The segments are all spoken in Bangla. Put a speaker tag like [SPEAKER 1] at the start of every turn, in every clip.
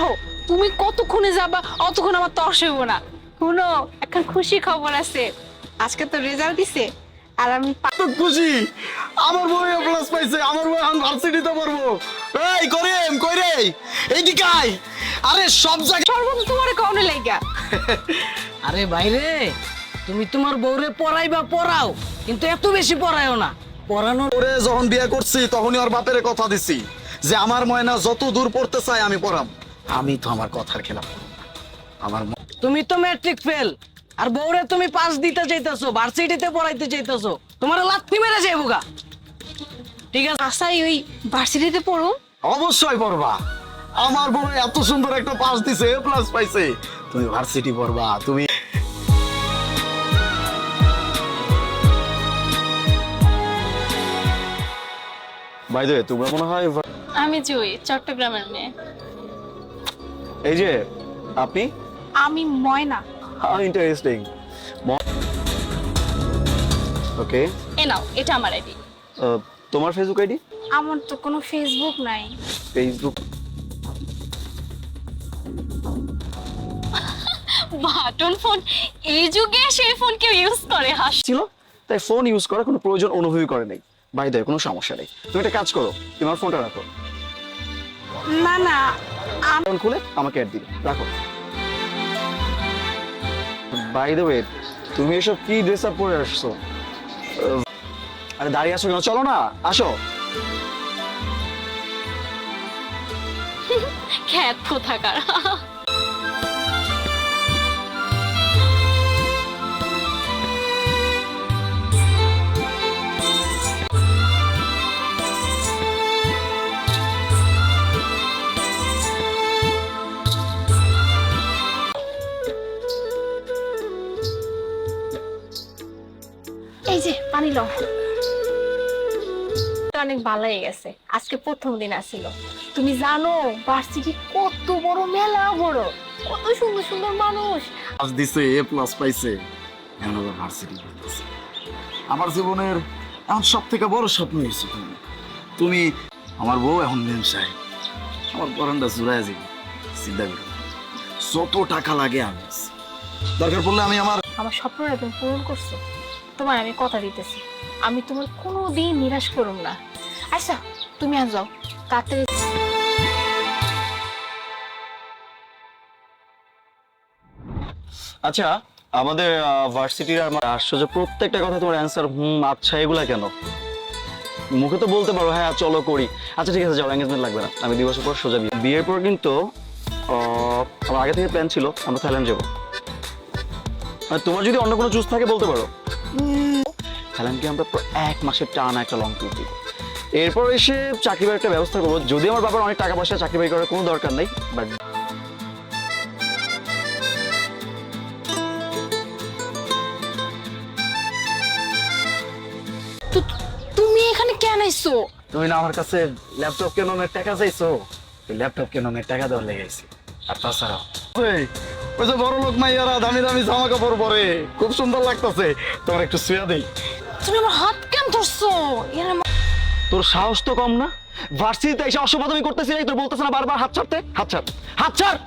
[SPEAKER 1] রাহো তুমি কতক্ষণে যাবা অতক্ষণ আমার তর্স হইব না। শুনো এখন খুশি খবর আছে। আজকে তো রেজাল্ট দিছে আর আমি পা-
[SPEAKER 2] তো খুশি? আমার বই প্লাস পাইছে আমার বই এখন ভার্সিটিতে পড়ব। এই করিম কই রে? এইদিকে আয়। আরে সব জায়গায়
[SPEAKER 1] সর্বপ্রথম তোমার কারণে লাইগা।
[SPEAKER 3] আরে বাইরে তুমি তোমার বউরে পড়াইবা পড়াও। কিন্তু এত বেশি পড়ায়ও না। পড়ানোর
[SPEAKER 2] ওরে যখন বিয়ে করছি তখনই ওর বাপের কথা দিছি যে আমার ময়না যত দূর পড়তে চায় আমি পড়াম। আমি তো আমার কথার না। আমার
[SPEAKER 3] তুমি তো ম্যাট্রিক ফেল আর বউরে তুমি পাস দিতে চাইতেছো ভার্সিটিতে পড়াইতে চাইতেছো। তোমার লাথি মেরে যাইবো গা। ঠিক আছে?
[SPEAKER 1] আশাই ওই ভার্সিটিতে পড়ো।
[SPEAKER 2] অবশ্যই পড়বা। আমার বউ এত সুন্দর একটা পাস দিছে এ প্লাস পাইছে। তুমি ভার্সিটি পড়বা তুমি বাই দ্য তোমরা মনে হয়
[SPEAKER 1] আমি জুই চট্টগ্রামের মেয়ে।
[SPEAKER 2] এই যে আপনি?
[SPEAKER 1] আমি ময়না।
[SPEAKER 2] হাউ ইন্টারেস্টিং ওকে
[SPEAKER 1] এ নাও এটা আমার আইডি।
[SPEAKER 2] তোমার ফেসবুক আইডি?
[SPEAKER 1] আমার তো কোনো ফেসবুক নাই।
[SPEAKER 2] ফেসবুক
[SPEAKER 1] বাটন ফোন এই যুগে সেই ফোন কেউ ইউজ করে হাস
[SPEAKER 2] ছিল তাই ফোন ইউজ করার কোনো প্রয়োজন অনুভবই করে নাই। বাই দ্য কোনো সমস্যা নেই। তুমি একটা কাজ করো তোমার ফোনটা রাখো।
[SPEAKER 1] না না
[SPEAKER 2] ফোন খুলে আমাকে অ্যাড দিবে। রাখো। বাই দ্য ওয়ে তুমি এসব কি ড্রেস আপ পরে আসছো? আরে দাঁড়িয়ে আসো কেন? চলো না আসো।
[SPEAKER 1] খ্যাত কোথাকার। লও অনেক ভালো হয়ে গেছে। আজকে প্রথম দিন আসিল। তুমি জানো ভার্সিটি কত বড় মেলা বড়। কত সুন্দর সুন্দর মানুষ।
[SPEAKER 2] আজ দিছে এ প্লাস পাইছে। এখন আবার ভার্সিটি করতেছে। আমার জীবনের এখন সব থেকে বড় স্বপ্ন হয়েছে তুমি তুমি আমার বউ এখন মেম সাহেব আমার বরান্ডা জুড়ায় যাবে চিন্তা করো। যত টাকা লাগে আমি দরকার পড়লে আমি আমার
[SPEAKER 1] আমার স্বপ্নটা তুমি পূরণ করছ। তোমার আমি কথা দিতেছি। আমি তোমার কোনো দিন নিরাশ করুম না। আচ্ছা তুমি আজ যাও। তাড়াতাড়ি
[SPEAKER 2] আচ্ছা আমাদের ভার্সিটির আমার আশ্চর্য প্রত্যেকটা কথা তোমার অ্যান্সার হুম আচ্ছা এগুলা কেন? মুখে তো বলতে পারো হ্যাঁ চলো করি। আচ্ছা ঠিক আছে, যাও এঙ্গেজমেন্ট লাগবে না। আমি দুই বছর পর সোজা বিয়ে বিয়ের পর কিন্তু আমার আগে থেকে প্ল্যান ছিল, আমরা থাইল্যান্ড যাব। তোমার যদি অন্য কোনো চুজ থাকে, বলতে পারো। থাইল্যান্ডকে আমরা এক মাসের টানা একটা লং ট্যুর দিব। এরপর এসে চাকরি বাকরির একটা ব্যবস্থা করব। যদি আমার বাবার অনেক টাকা পয়সা চাকরি বাকরি করার কোনো দরকার নেই বাট
[SPEAKER 1] তুমি এখানে কেন আইছো?
[SPEAKER 2] তুমি না আমার কাছে ল্যাপটপ কেনানোর টাকা চাইছো? ল্যাপটপ কেনানোর টাকা দেওয়ার লেগেছি আর তাছাড়াও ওই যে বড় লোক মাইয়ারা দামি দামি জামা কাপড় পরে। খুব সুন্দর লাগতেছে। তোমার একটু শুয়ে দেই।
[SPEAKER 1] তুমি আমার হাত কেন ধরছো?
[SPEAKER 2] তোর সাহস তো কম না। ভার্সিটিতে এসে অসভ্যতামি করতেছি তোর বলতেছে না বারবার হাত ছাড়তে? হাত ছাড়। হাত ছাড়!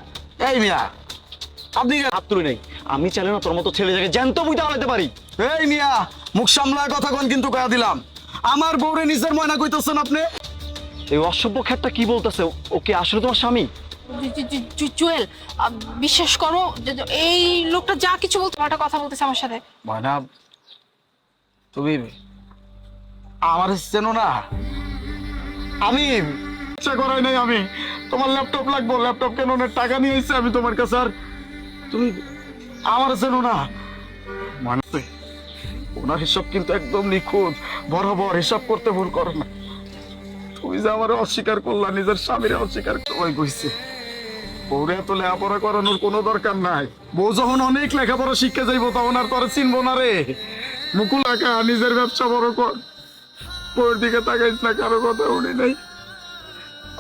[SPEAKER 2] এই মিয়া আপনি হাত তুলে নেই। আমি চাইলে না তোর মতো ছেলে জায়গায় জ্যান্ত বুঝতে হারাইতে পারি। এই মিয়া মুখ সামলা কথা কোন কিন্তু কয়া দিলাম। আমার বউরে নিজের ময়না কইতেছেন আপনি? এই অসভ্য খ্যাটটা কি বলতেছে? ওকে আসলে তোমার স্বামী?
[SPEAKER 1] জুয়েল বিশ্বাস করো এই লোকটা যা কিছু একটা কথা বলতেছে আমার সাথে।
[SPEAKER 2] তুমি আমার চেনো না? আমি ইচ্ছা করাই নাই আমি। তোমার ল্যাপটপ লাগবো, ল্যাপটপ টাকা নিয়ে এসেছি আমি তোমার কাছে আর তুমি আমার চেনো না? মানে ওনার হিসাব কিন্তু একদম নিখুঁত, বরাবর হিসাব করতে ভুল করো না। তুমি যে আমার অস্বীকার করলা, নিজের স্বামীর অস্বীকার সবাই কইছে। বউরে এত লেখাপড়া করানোর কোনো দরকার নাই। বউ যখন অনেক লেখাপড়া শিখে যাইবো তখন আর তোর চিনবো না রে। মুকুল একা নিজের ব্যবসা বড় কর। বউর দিকে তাকাইস না কারও কথা উনি নাই।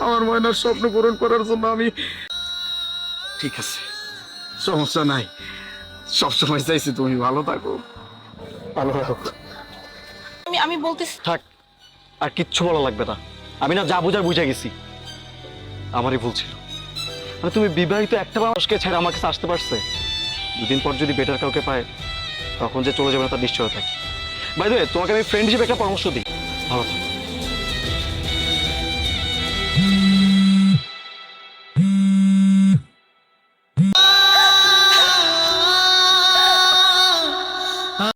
[SPEAKER 2] আমার ময়নার স্বপ্ন পূরণ করার জন্য আমি ঠিক আছে সমস্যা নাই। সবসময় চাইছি তুমি ভালো থাকো। ভালো থাকো।
[SPEAKER 1] আমি আমি বলতেছি
[SPEAKER 2] থাক আর কিচ্ছু বলা লাগবে না। আমি না যা বুঝার বুঝে গেছি। আমারই ভুল ছিল। মানে তুমি বিবাহিত একটা মানুষকে ছেড়ে আমার কাছে আসতে পারছে? দুদিন পর যদি বেটার কাউকে পায়, তখন যে চলে যাবে না তার নিশ্চয়তা কি? বাই তোমাকে আমি ফ্রেন্ড হিসেবে একটা পরামর্শ দিই। ভালো থাকো।